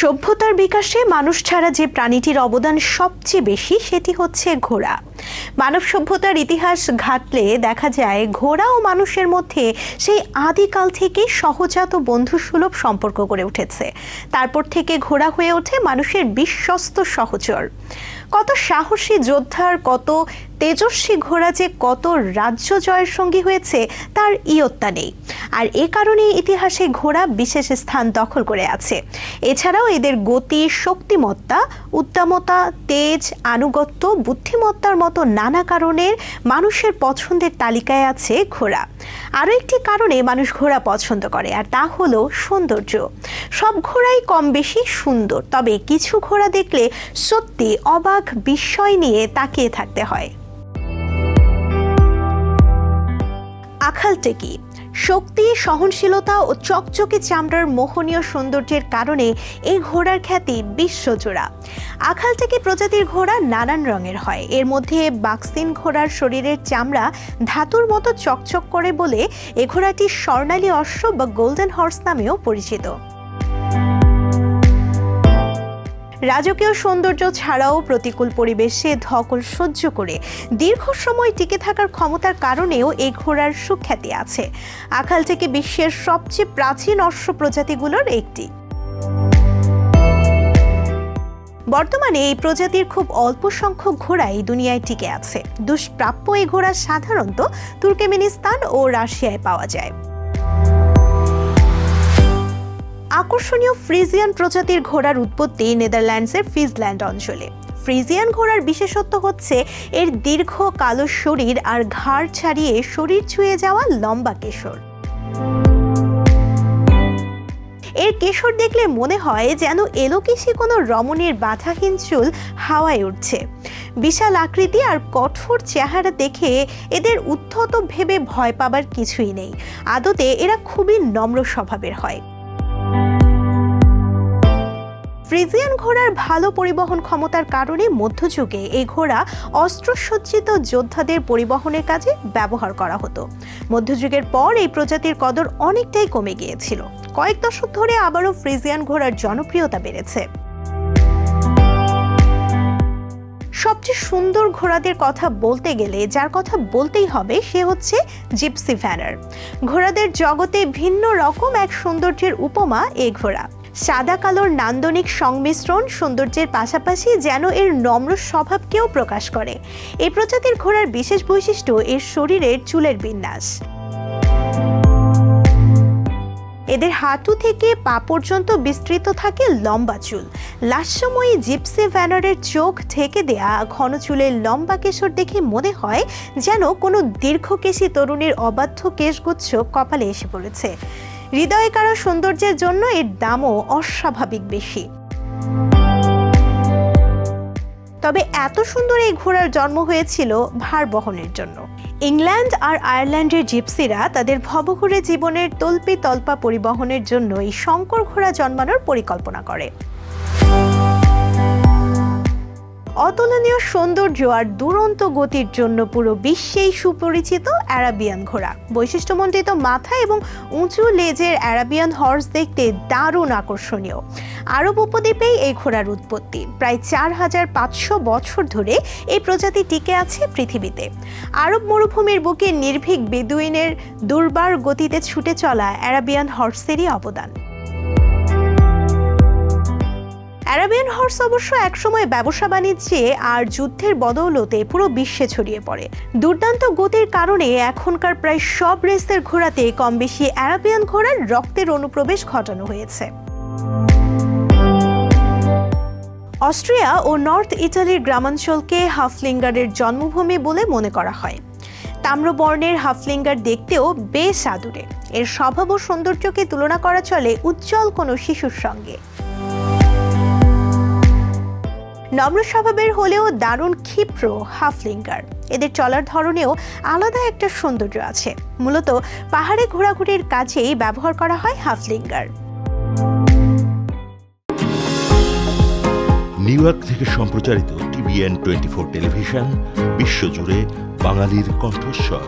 সভ্যতার বিকাশে মানুষ ছাড়া যে প্রাণীটির অবদান সবচেয়ে বেশি, সেটি হচ্ছে ঘোড়া। মানব সভ্যতার ইতিহাস ঘাটলে দেখা যায়, ঘোড়া ও মানুষের মধ্যে সেই আদিকাল থেকে সহজাত বন্ধুসুলভ সম্পর্ক গড়ে উঠেছে। তারপর থেকে ঘোড়া হয়ে ওঠে মানুষের বিশ্বস্ত সহচর। কত সাহসী যোদ্ধার, কত তেজস্বী ঘোড়া যে কত রাজ্য জয়ের সঙ্গী হয়েছে, তার ইয়ত্তা নেই। আর এ কারণে ইতিহাসে ঘোড়া বিশেষ স্থান দখল করে আছে। এছাড়াও এদের গতি, শক্তিমত্তা, উদ্দামতা, তেজ, আনুগত্য, বুদ্ধিমত্তার মতো নানা কারণের মানুষের পছন্দের তালিকায় আছে ঘোড়া। আরও একটি কারণে মানুষ ঘোড়া পছন্দ করে, আর তা হলো সৌন্দর্য। সব ঘোড়াই কম বেশি সুন্দর, তবে কিছু ঘোড়া দেখলে সত্যি অবাক বিস্ময় নিয়ে তাকিয়ে থাকতে হয়। আখালটেকি শক্তি, সহনশীলতা ও চকচকে চামড়ার মোহনীয় সৌন্দর্যের কারণে এই ঘোড়ার খ্যাতি বিশ্বজোড়া। আখাল থেকে প্রজাতির ঘোড়া নানান রঙের হয়। এর মধ্যে বাক্সিন ঘোড়ার শরীরের চামড়া ধাতুর মতো চকচক করে বলে এ ঘোড়াটি স্বর্ণালী অশ্ব বা গোল্ডেন হর্স নামেও পরিচিত। রাজকীয় সৌন্দর্য ছাড়াও প্রতিকূল পরিবেশে ধকল সহ্য করে দীর্ঘ সময় টিকে থাকার ক্ষমতার কারণেও এই ঘোড়ার সুখ্যাতি আছে। আখাল থেকে বিশ্বের সবচেয়ে প্রাচীন অশ্ব প্রজাতিগুলোর একটি। বর্তমানে এই প্রজাতির খুব অল্প সংখ্যক ঘোড়াই দুনিয়ায় টিকে আছে। দুষ্প্রাপ্য এই ঘোড়া সাধারণত তুর্কমেনিস্তান ও রাশিয়ায় পাওয়া যায়। আকর্ষণীয় ফ্রিজিয়ান প্রজাতির ঘোড়ার উৎপত্তি নেদারল্যান্ডসের ফিজল্যান্ড অঞ্চলে। ফ্রিজিয়ান ঘোড়ার বিশেষত্ব হচ্ছে এর দীর্ঘ কালো শরীর আর ঘাড় ছাড়িয়ে শরীর ছুঁয়ে যাওয়া লম্বা কেশর। এর কেশর দেখলে মনে হয় যেন এলোকেশি কোনো রমণীর বাধাহীন চুল হাওয়ায় উঠছে। বিশাল আকৃতি আর কঠোর চেহারা দেখে এদের উদ্ধত ভেবে ভয় পাবার কিছুই নেই। আদতে এরা খুবই নম্র স্বভাবের হয়। ফ্রিজিয়ান ঘোড়ার ভালো পরিবহন ক্ষমতার কারণে মধ্যযুগে এই ঘোড়া অস্ত্রসজ্জিত যোদ্ধাদের পরিবহনের কাজে ব্যবহার করা হতো। মধ্যযুগের পর এই প্রজাতির কদর অনেকটাই কমে গিয়েছিল। কয়েক দশক ধরে আবারও ফ্রিজিয়ান ঘোড়ার জনপ্রিয়তা বেড়েছে। সবচেয়ে সুন্দর ঘোড়াদের কথা বলতে গেলে, যার কথা বলতেই হবে, সে হচ্ছে জিপসি ভ্যানার ঘোড়াদের জগতে ভিন্ন রকম এক সৌন্দর্যের উপমা এই ঘোড়া। সাদা কালোর নান্দনিক সংমিশ্রণ সৌন্দর্যের পাশাপাশি যেন এর নম্র স্বভাবকেও প্রকাশ করে। এই প্রজাতির ঘোড়ার বিশেষ বৈশিষ্ট্য এর শরীরের চুলের বিন্যাস। এদের হাঁটু থেকে পা পর্যন্ত বিস্তৃত থাকে লম্বা চুল। লাস্যময়ী জিপসি ভ্যানারের চোখ ঢেকে দেয়া ঘন চুলের লম্বা কেশর দেখে মনে হয় যেন কোনো দীর্ঘকেশী তরুণীর অবাধ্য কেশগুচ্ছ কপালে এসে পড়েছে। হৃদয় কারও সৌন্দর্যের জন্য এর দামও অস্বাভাবিক বেশি। তবে এত সুন্দর এই ঘোড়ার জন্ম হয়েছিল ভার বহনের জন্য। ইংল্যান্ড আর আয়ারল্যান্ডের জিপসিরা তাদের ভবঘুরে জীবনের তলপি তল্পা পরিবহনের জন্য এই শঙ্কর ঘোড়া জন্মানোর পরিকল্পনা করে। অতুলনীয় সৌন্দর্য আর দুরন্ত গতির জন্য পুরো বিশ্বেই সুপরিচিত অ্যারাবিয়ান ঘোড়া। বৈশিষ্ট্যমণ্ডিত মাথা এবং উঁচু লেজের অ্যারাবিয়ান হর্স দেখতে দারুণ আকর্ষণীয়। আরব উপদ্বীপেই এই ঘোড়ার উৎপত্তি। প্রায় চার হাজার পাঁচশো বছর ধরে এই প্রজাতি টিকে আছে পৃথিবীতে। আরব মরুভূমির বুকে নির্ভীক বেদুইনের দুর্বার গতিতে ছুটে চলা অ্যারাবিয়ান হর্সেরই অবদান। অ্যারাবিয়ান হর্স অবশ্য একসময় ব্যবসা বাণিজ্যে আর যুদ্ধের বদৌলতে পুরো বিশ্বে ছড়িয়ে পড়ে। দুর্দান্ত গতির কারণে এখনকার প্রায় সব রেসের ঘোড়াতে কম বেশি অ্যারাবিয়ান ঘোড়ার রক্তের অনুপ্রবেশ ঘটানো হয়েছে। অস্ট্রিয়া ও নর্থ ইটালির গ্রামাঞ্চলকে হাফলিঙ্গারের জন্মভূমি বলে মনে করা হয়। তাম্রবর্ণের হাফলিঙ্গার দেখতেও বেশ আদুরে। এর স্বভাব ও সৌন্দর্যকে তুলনা করা চলে উজ্জ্বল কোনো শিশুর সঙ্গে। নম্র স্বভাবের হলেও দারুণ ক্ষিপ্র হাফলিঙ্গার। এদের চলার ধরনেও আলাদা একটা সৌন্দর্য আছে। মূলত পাহাড়ে ঘোরাঘুরির কাজেই ব্যবহার করা হয় হাফলিঙ্গার। নিউ ইয়র্ক থেকে সম্প্রচারিত টিভিএন টোয়েন্টি ফোর টেলিভিশন, বিশ্বজুড়ে বাঙালির কণ্ঠস্বর।